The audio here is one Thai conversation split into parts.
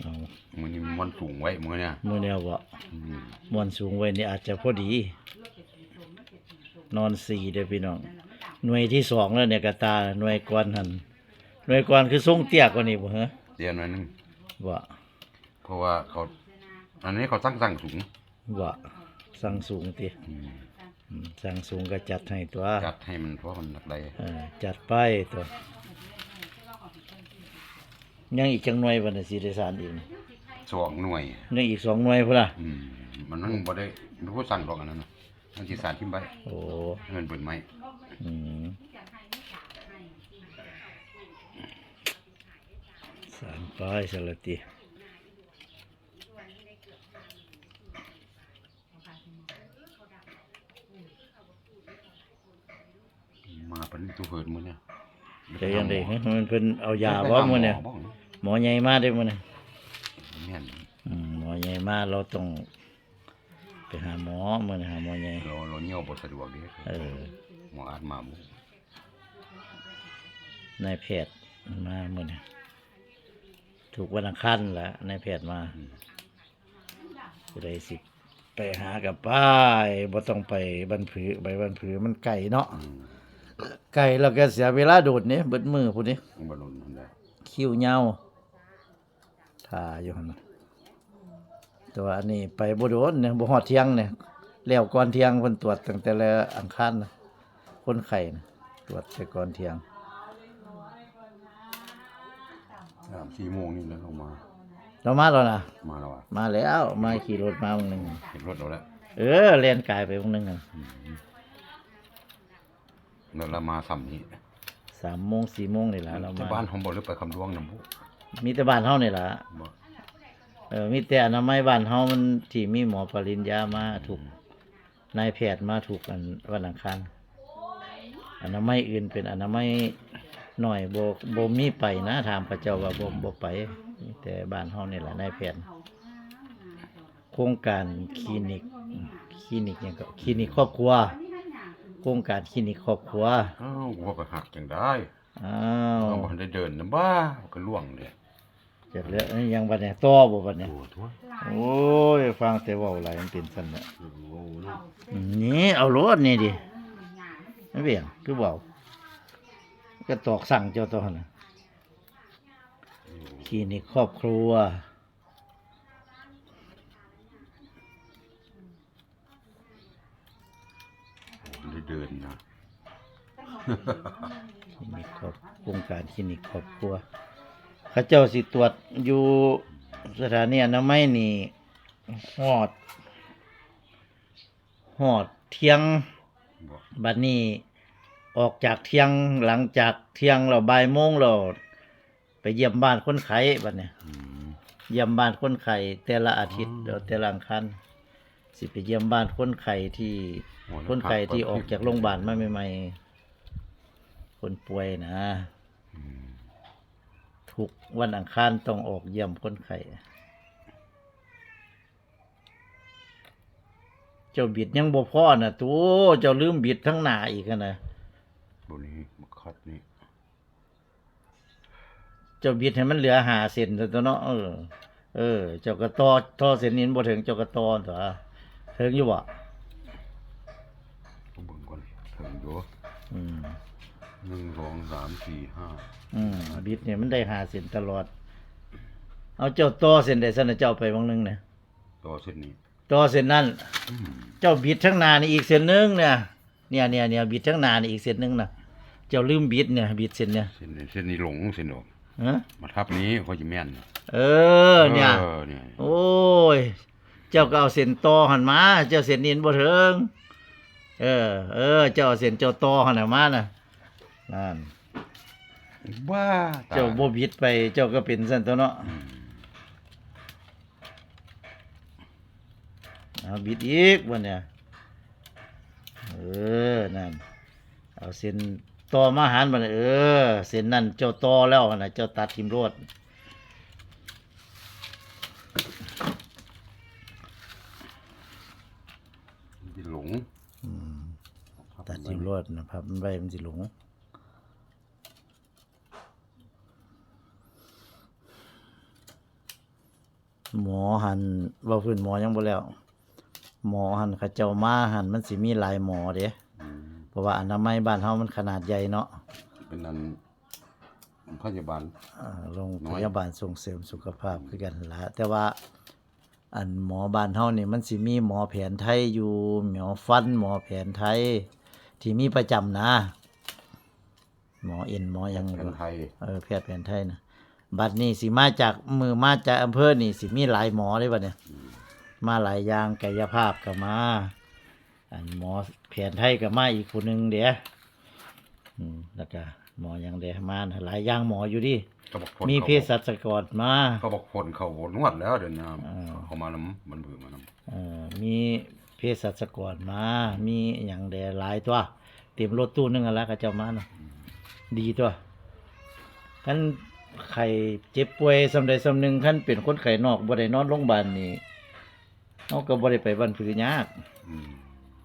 เอามือนี้มันสูงไว้มือเนี่ยมือแนวบ่อืมมวนสูงไว้นี่อาจจะพอดี นอนสี่เด้อพี่น้อง หน่วยที่สองแล้วเนี่ยกระตาหน่วยกวนหันหน่วยกวนคือทรงเตี้ยกว่านี้บ่ฮะเตียนหน่อยหนึงบ่เพราะว่าเขา อันนี้เขาตั้งตั้งสูงบ่สั่งสูงติอืมอืมสั่งสูงก็จัดให้ตัวจัดให้มันเพราะมันหนักใดเออจัดไปตัว ยังอีกจังหน่วยบ่น่ะสิได้สารอีกนี่สองหน่วย ยังอีกสองหน่วยพุ่นล่ะ อืมมันนั่งบ่ได้รู้สั่งดอกอันนั้นนะมันสิสารทิ้งไปโอ้ให้มันเปิดไม้อืมสามไปสละติมาเป็นตัวเหินมือเนี่ยแต่ยังไดฮะมันเพิ่นเอายาบ่มื้อเนี่ยบ่ หมอใหญ่มาได้มื้อเนี่ยแม่นอืมหมอใหญ่มาเราต้องไปหาหมอมื้อนี้หาหมอใหญ่เราเราเหี่ยวบ่สะดวกเด้เออหมออาจมาบ่นายแพทย์มามื้อนี้ถูกวันอังคารล่ะนายแพทย์มาผู้ใดสิไปหากับป้ายบ่ต้องไปบันผือไปบันผือมันไกลเนาะอืมไกลแล้วก็เสียเวลาโดดนี่เบิดมือพุ่นนี่บ่ลนนั่นแหละคิ้วยาว ท่าอยู่หั่นน่ะแตัวาอันนี้ไปบ่โดนเนี่ยบ่ฮอดเที่ยงเนี่ยแล้วก่อนเที่ยงเพิ่นตรวจตั้งแต่ละอังคารนะคนไข้นะตรวจแต่ก่อนเที่ยงสามสี่โมงนี่แล้วเรามา เรามาแล้วนะมาแล้วอะมาแล้ว มาขี่รถมาวันหนึง เห็นรถเราแล้วเออเล่นกายไปวันหนึงอะแล้วเรามาซ้ำนี้สามโมงสี่โมงนี่ล่ะเราที่มาบ้านผมบ่หรือไปคำดวงนำบ่ มีแต่บ้านเฮานี่ล่ะบ่เออมีแต่อนามัยบ้านเฮามันที่มีหมอปริญญามาถูกนายแพทย์มาถูกกันวันอังคารอนามัยอื่นเป็นอนามัยหน่อยบ่บ่มีไปนะถามพระเจ้าว่าบ่บ่ไปมีแต่บ้านเฮานี่แหละนายแพทย์โครงการคลินิกคลินิกหยังก็คลินิกครอบครัวโครงการคลินิกครอบครัวอ้าวหัวก็หักจังได้อ้าวเราบ่ทันได้เดินนำบ้าก็ล่วงเลย เจ็ดแล้วอันนี้ยังบัดเนี่ยต่อบ่บัดเนี่ยโอ้ทั่วโอ้ย ฟังแต่เว้าหลายมันเป็นซั่นน่ะโอ้โหเนาะอืมนี่เอารถนี่ดิไม่เบี่ยงคือเบาก็ตอกสั่งเจ้าตัวน่ะคลินิกครอบครัว ได้เดินนะ คลินิกครอบโครงการคลินิกครอบครัว เข้าเจ้าสิตรวจอยู่สถานีอนามัยนี่ฮอดฮอดเที่ยงบ่บัดนี้ออกจากเที่ยงหลังจากเที่ยงเราบ่ายโมงเราไปเยี่ยมบ้านคนไข้บัดเนี่ยอืมเยี่ยมบ้านคนไข้แต่ละอาทิตย์อ๋อเดี๋ยวแต่ละอังคารสิไปเยี่ยมบ้านคนไข้ที่โอ้แล้วคนไข้ที่พัออกจากโรงพยาบาลมาใหม่ๆคนป่วยนะอืม ทุกวันอังคารต้องออกเยี่ยมคนไข้เจ้าบิดยังบ่พอน่ะตัวเจ้าลืมบิดทั้งหน้าอีกอะนะบนี้มาคัดนี่เจ้าบิดให้มันเหลือหาเส้นตัวเนาะเออ เออ เจ้าก็ต่อต่อเส้นนี้บ่ถึงเจ้าก็ต่อตัวถึงอยู่บ่ต้องเบิ่งก่อนถึงอยู่อืม หนึ่งสองสามสี่ห้าอืมบิดเนี่ยมันได้หาเส้นตลอด เอาเจ้าต่อเส้นใดซั่นน่ะเจ้าไปบางนึงเนี่ยต่อเส้นนี้ต่อเส้นนั้นอืมเจ้าบิดทั้งหน้านี่อีกเส้นหนึงเนี่ยเนี่ยเนี่ยเนี่ยบิดทั้งหน้านี่อีกเส้นหนึงน่ะ เจ้าลืมบิดเนี่ยบิดเส้นเนี่ยเส้นนี้เส้นนี้หลงเส้นออกฮะมาทับนี้เขาจะแม่นเออเนี่ยออเนี่ยโอ้ย เจ้าก็เอาเส้นต่อหันมา เจ้าเส้นนี้บ่ถึงเออ เออ เจ้าเอาเส้นเจ้าต่อหันน่ะมาน่ะ นั่นบ้าตเจ้าบ่บิดไปเจ้าก็เป็นซั่นตัวเนาะอืมเอาบิดอีกวันเนี่ยเออนั่นเอาเส้นต่อมาหันมันเออเส้นนั่นเจ้าต่อแล้วหั่นน่ะเจ้าตัดทิมรวดมันจะหลงอืมตัดทิมรวดนะครับมันใบมันสิหลง หมอหันว่าพื้นหมอยังบ่แล้ว หมอหันเขาเจ้ามาหันมันสิมีหลายหมอเด้อืมเพราะว่าอนามัยบ้านเฮามันขนาดใหญ่เนาะเป็นอันพยาบาลอ่าโรงน้พอยยาบาลส่งเสริมสุขภาพคือกันละแต่ว่า อันหมอบ้านเฮานี่มันสิมีหมอแผนไทยอยู่หมอฟัน หมอแผนไทย ที่มีประจำนะ หมอเอ็นหมอหยังแผนไทย เออแพทย์แผนไทยนะ บัดนี้สิมาจากมือมาจากอำเภอนี่สิมีหลายหมอเลยบัดเนี่ย มาหลายอย่างกายภาพก็มา อันหมอแผนไทยก็มาอีกคนหนึ่งเดี๋ยวอืมแล้วก็หมอหยังเดี๋ยวมานะหลายอย่างหมออยู่ดิเขาบอกผลมีเขาเภสัชกรมา เขาบอกผลเขานวดแล้วเดี๋ยวนี้อ่า เขามานำมันเบื่อมานำเอ่อมีเภสัชกรมา มีอย่างเดหลายตัว เต็มรถตู้นึงอะละก็เจ้ามานะดีตัวท่าน ไข่เจ็บป่วยสำใดสำหนึ่งท่านเป็นคนไข้นอกบ่ได้นอนโรงพยาบาลนี่เฮาก็บ่ได้ไปบ้านผือยากอืม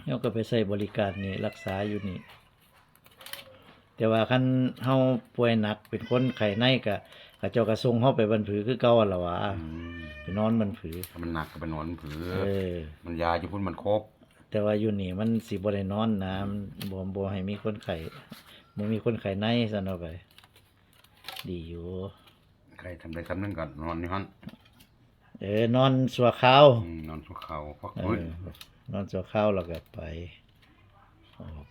เฮาก็ไปใช้บริการนี่รักษาอยู่นี่ แต่ว่าคันเฮาป่วยหนัก เป็นคนไข้ในก็เขาเจ้าก็ส่งเฮาไปบ้านผือคือเก่าหั่นล่ะวะอืมไปนอนบ้านผือถ้ามันหนักก็ไปนอนผือเออ มันยาจะพุ่นมันครบแต่ว่าอยู่นี่มันสิบ่ได้นอนนะมันบ่บ่ให้มีคนไข้บ่มีคนไข้ในซั่นเอาไป ดีอยู่ ใครทำได้ทำนั่นก่อนนอนนี่ฮั่นเออนอนสัวข้าวอืมนอนสุขเขาพักเอฟื้นอนอนสัวข้าวแล้วก็ไปออก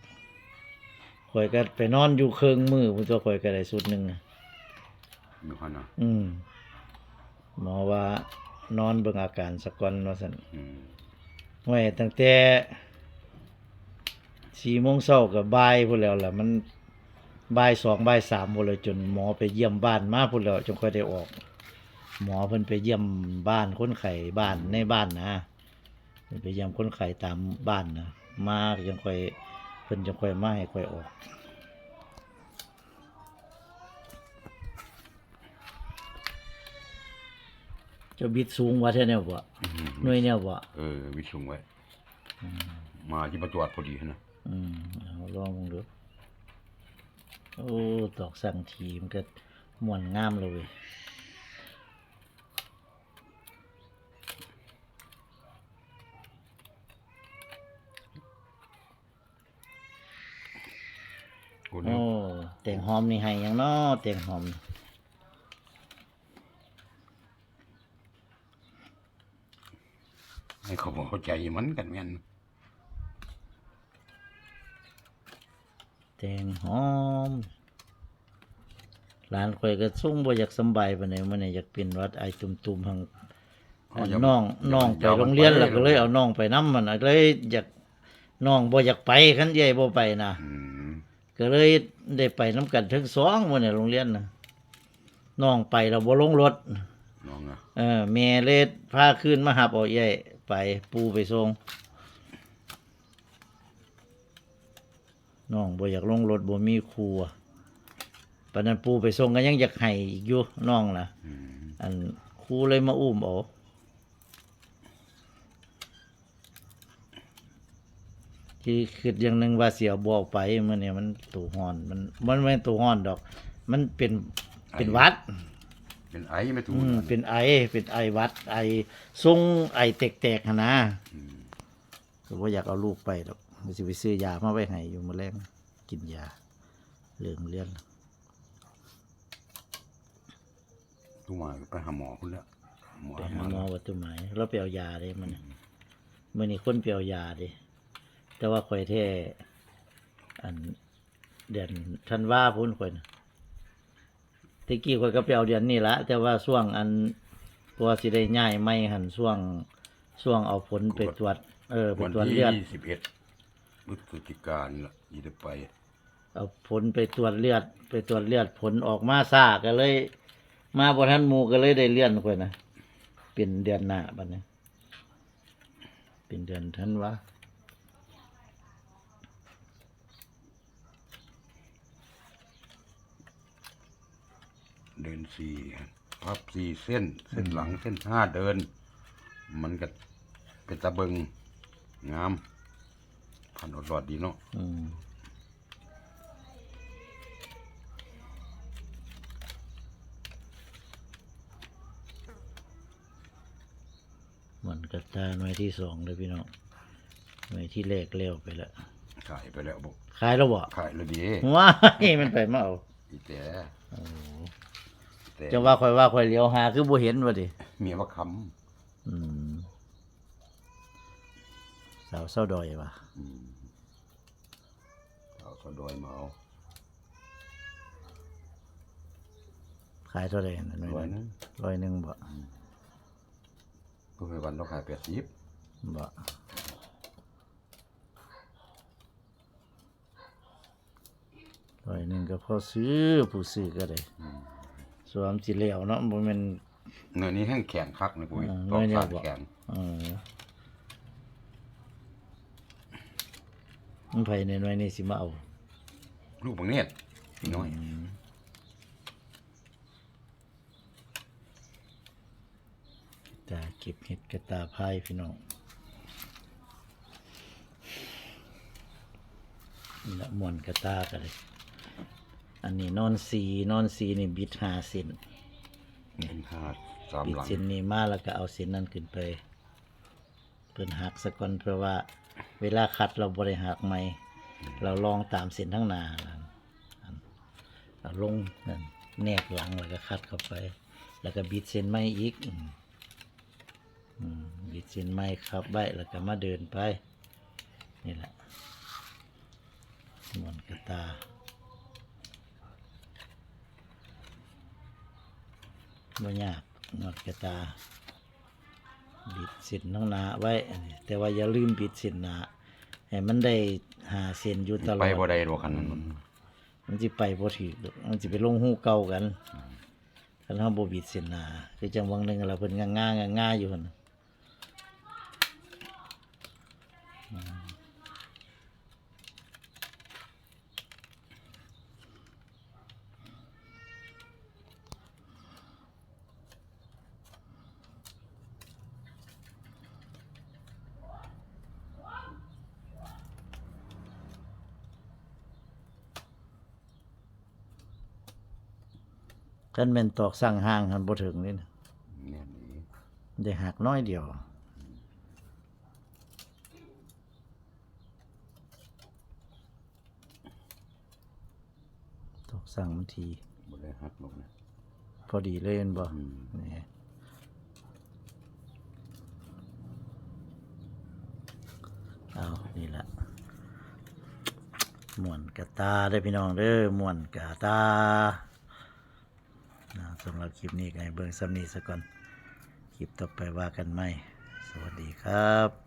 ข่อยก็ไปนอนอยู่เครื่องมือพุ่นตัวข่อยก็ได้สุดหนึงน่ะอยู่ฮั่นนะอืมหมอว่านอนเบิ่งอาการสักก่อนว่าซั่น อืมไว้ตั้งแต่4โมงเช้าก็บ่ายพุ่นแล้วล่ะ มัน บ่ายสองบ่ายสามพุ่นเลยจนหมอไปเยี่ยมบ้านมาพุ่นแล้วจนค่อยได้ออก หมอเพิ่นไปเยี่ยมบ้านคนไข้บ้านในบ้านนะเพิ่นไปเยี่ยมคนไข้ตามบ้านนะมาจังค่อยเพิ่นจังค่อยมาให้ค่อยออกเจะบิดสูงว่าแท้แนวบ่อืมหน่วยแนวบ่เออวิชุงไว้มาที่ประจวดพอดีนะอืมเอาลองมึงดู โอ้ดอกสังทีมนก็ม่วนงามเลยเว้ยกูโอ้นี่แต่งหอมนี่ให้หยังเนาะแต่งหอมนี่ให้เขาบอกเข้าใจมันกันแม่น แต่ งหอมหลานข่อยก็ส่งบ่อยากสำบายปานใดมื้อนี้อยากเป็นหวัดไอตุ่มๆหังอันน้องน้องไปโรงเรียนแล้วก็เลยเอาน้องไปนำมันน่ะเลยอยากน้องบ่อยากไปคันใหญ่บ่ไปนะอืมก็เลยได้ไปนํกันถึงสองมื้อนี้โรงเรียนน่ะน้องไปแล้วบ่ลงรถน้องอะเออแม่เลยพาขึ้นมาหับเอาใหญ่ไปปูไปส่ง น้องบ่อยากลงรถบ่มีครูอะปานนั้นปูไปส่งก็ยังอยากให้อีกอยู่น้องน่ะอืมอันครูเลยมาอุ้มเอาที่คิดอย่างหนึ่งว่าเสียบออกไปมันเนี่ยมันตัวห้อน มันมันไม่ตัวห้อนดอก มันเป็นเป็นหวัด เป็นไอ้ไม่ถูกอืมเป็นไอ เป็นไอหวัด ไอทรงไอแตกๆหั้นนะอืมก็บ่อยากเอาลูกไปดอก มันสิไปซื้อยามาไว้ให้อยู่มื้อแลงกินยาเรื่องเรียนตู้มาก็ไปหาหมอคุณแล้วหมอไปหามาหมอวัดต้นไม้เราไปเอายาเด้มันน่ะมื้อนี้คนไปเอายาเด้แต่ว่าข่อยแท้อันเดือนธันวาพุ่นข่อยน่ะตะกี้ข่อยก็ไปเอาเดือนนี้ละแต่ว่าช่วงอันกว่าสิได้ย้ายไม่หันช่วงช่วงเอาผลไปตรวจ เออไปวันตรวจที่เลือดยี่สิบเอ็ดพ ฤศจิกายนละยี่ได้ไป เอาผลไปตรวจเลือด ไปตรวจเลือดผลออกมาซ่าก็เลย มาบ่ทันหมู่ก็เลยได้เลื่อนไปนะเป็นเดือนหน้าบัดนี้ เป็นเดือนธันวาเดินสี่พับสี่เส้น เส้นหลังเส้นห้าเดิน มันก็เป็นตะเบิงงาม ผ่านรอดๆดีเนาะอืมวนกระตาหน่วยที่สองเลยพี่น้องหน่วยที่แรกเร็วไปแล้วขายไปแล้วบอกขายแล้วบ่ขายแล้วดีว้ายมันไปมาเอาอีแต่โอ้โหแต่จะว่าข่อยว่าข่อยเลี้ยวหาคือบ่เห็นว่าดิเมียว่าคอืมสาวเศร้าดอยว่ะำอืมเอาสะดอยมาเอาขายเท่าไหร่นั่นร้อยหนึงร้อยหนึ่งบ่เพื่อให้วันเราขายแปดสิบบ่ร้อยหนึ่งก็พอซื้อผู้ซื้อก็ได้สวมสิเหลวเนาะบ่แม่นเนื้อนี้แห้งแข็งคักนะปุ้ยอ่าต้องเนื้อสารเนี่ยบอกแข็ง เออ มันไผในหน่วยนี่สิมาเอาลูกบางเนี่ยพี่น้อยตาเก็บเห็ดกระตาพายพี่น้องนี่ละมวนกระตากันเลยอันนี้นอนสีนอนสีนี่บิดหาเส้นเป็นหาดสามบิดหลัง เส้นนี้มาแล้วก็เอาเส้นนั้นขึ้นไปเพิ่นหักสะก่อนเพราะว่า เวลาคัดเราบริหักไหมเราลองตามเส้นทั้งหนาเราลงนั่นแนกหลังแล้วก็คัดเข้าไป แล้วก็บิดเส้นไม้อีกบิดเส้นไม้ครับใบแล้วก็มาเดินไป นี่แหละมวนกระตาบ่ยากหนวดกระตา บิดเส้นทั้งหนาไว้อันนี้แต่ว่าอย่าลืมบิดเส้นหนาให้มันได้หาเส้นอยู่ตลอดไปบ่ได้หรอกคันนั้นมันสิไปบ่ถือดอกมันสิไปลงหูเก่ากันคันเฮาบ่บิดเส้นหนาคือจังวังหนึงเราเพิ่นง่างๆง่าๆอยู่หั่น น่ะอืมคันแม่นตอกสั่งห่างหันบ่ถึงนี่นะเนี่ยนี่ได้หักน้อยเดียว ตอกสั่งมันที บ่ได้หักหรอกนะพอดีเลยแม่นบ่ อืมนี่เอานี่ละม่วนกะตาได้อพี่น้องเด้อม่วนกะตานะ สำหรับคลิปนี้ก็ให้เบิ่งซ้ำนี้ซะก่อน คลิปต่อไปว่ากันไหมสวัสดีครับ